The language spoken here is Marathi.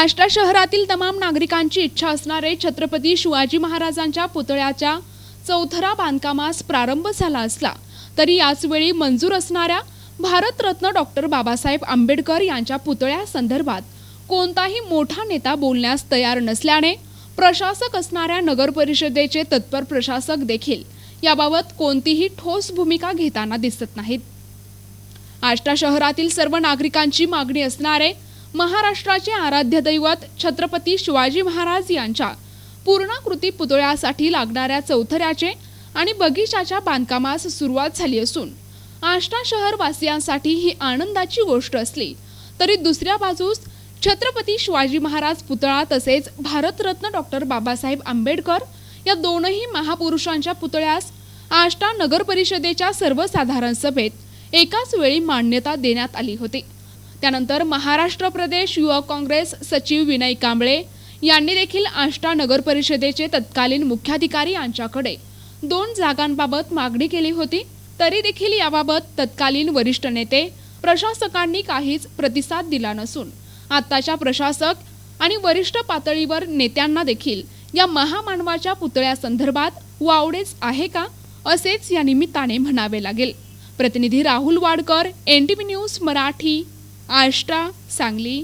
आष्टा शहरातील तमाम नागरिकांची इच्छा असणारे छत्रपती शिवाजी महाराजांच्या पुतळ्याच्या चौथरा बांधकामास प्रारंभ झाला असला तरी याचवेळी मंजूर असणाऱ्या भारतरत्न डॉक्टर बाबासाहेब आंबेडकर यांच्या पुतळ्यासंदर्भात कोणताही मोठा नेता बोलण्यास तयार नसल्याने प्रशासक असणाऱ्या नगर परिषदेचे तत्पर प्रशासक देखील याबाबत कोणतीही ठोस भूमिका घेताना दिसत नाहीत. आष्टा शहरातील सर्व नागरिकांची मागणी असणारे महाराष्ट्राचे आराध्य दैवत छत्रपती शिवाजी महाराज यांच्या पूर्णाकृती पुतळ्यासाठी लागणाऱ्या चौथऱ्याचे आणि बगीचाच्या बांधकामास सुरुवात झाली असून आष्टा शहरवासियांसाठी ही आनंदाची गोष्ट असली तरी दुसऱ्या बाजूस छत्रपती शिवाजी महाराज पुतळा तसेच भारतरत्न डॉक्टर बाबासाहेब आंबेडकर या दोनही महापुरुषांच्या पुतळ्यास आष्टा नगर परिषदेच्या सर्वसाधारण सभेत एकाच वेळी मान्यता देण्यात आली होती. त्यानंतर महाराष्ट्र प्रदेश युवक काँग्रेस सचिव विनय कांबळे यांनी देखील आष्टा नगर परिषदेचे तत्कालीन मुख्याधिकारी यांच्याकडे दोन जागांबाबत मागणी केली होती. तरी देखील याबाबत तत्कालीन वरिष्ठ नेते प्रशासकांनी काहीच प्रतिसाद दिला नसून आत्ताच्या प्रशासक आणि वरिष्ठ पातळीवर नेत्यांना देखील या महामानवाच्या पुतळ्यासंदर्भात वावडेच आहे का असेच या निमित्ताने म्हणावे लागेल. प्रतिनिधी राहुल वाडकर एन न्यूज मराठी. आष्टा सांगली